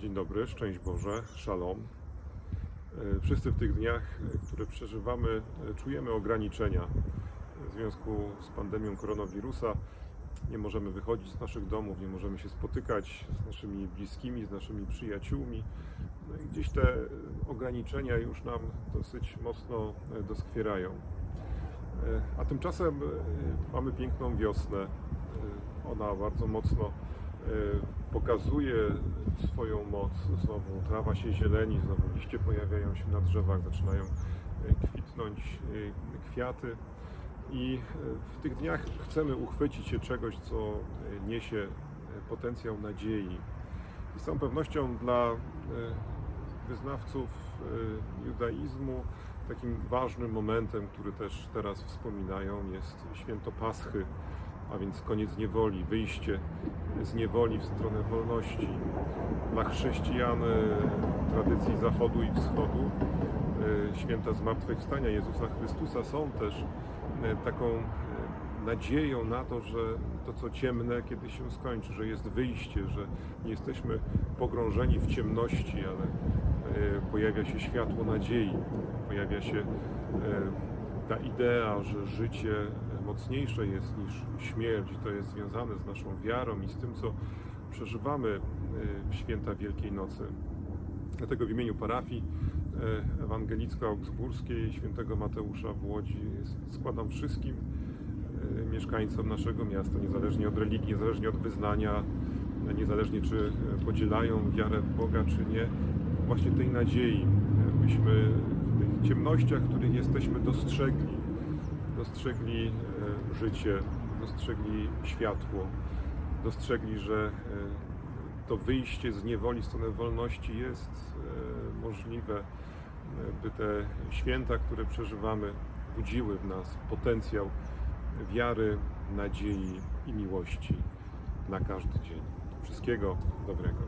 Dzień dobry, szczęść Boże, szalom. E, Wszyscy w tych dniach, e, które przeżywamy, e, czujemy ograniczenia w związku z pandemią koronawirusa. Nie możemy wychodzić z naszych domów, nie możemy się spotykać z naszymi bliskimi, z naszymi przyjaciółmi. No i gdzieś te e, ograniczenia już nam dosyć mocno e, doskwierają. E, A tymczasem e, mamy piękną wiosnę. E, Ona bardzo mocno e, pokazuje swoją moc. Znowu trawa się zieleni, znowu liście pojawiają się na drzewach, zaczynają e, kwitnąć e, kwiaty. I e, w tych dniach chcemy uchwycić się czegoś, co e, niesie e, potencjał nadziei. I z całą pewnością dla e, wyznawców e, judaizmu takim ważnym momentem, który też teraz wspominają, jest święto Paschy, a więc koniec niewoli, wyjście z niewoli w stronę wolności. Dla chrześcijan e, tradycji Zachodu i Wschodu e, święta zmartwychwstania Jezusa Chrystusa są też e, taką nadzieją na to, że to co ciemne kiedyś się skończy, że jest wyjście, że nie jesteśmy pogrążeni w ciemności, ale pojawia się światło nadziei, pojawia się ta idea, że życie mocniejsze jest niż śmierć to jest związane z naszą wiarą i z tym, co przeżywamy e, w święta Wielkiej Nocy. Dlatego w imieniu parafii e, ewangelicko-augsburskiej świętego Mateusza w Łodzi składam wszystkim e, mieszkańcom naszego miasta, niezależnie od religii, niezależnie od wyznania, niezależnie czy podzielają wiarę w Boga, czy nie, właśnie tej nadziei, byśmy w których jesteśmy, dostrzegli, dostrzegli e, życie, dostrzegli światło, dostrzegli, że e, to wyjście z niewoli w stronę wolności jest e, możliwe, by te święta, które przeżywamy, budziły w nas potencjał wiary, nadziei i miłości na każdy dzień. Wszystkiego dobrego.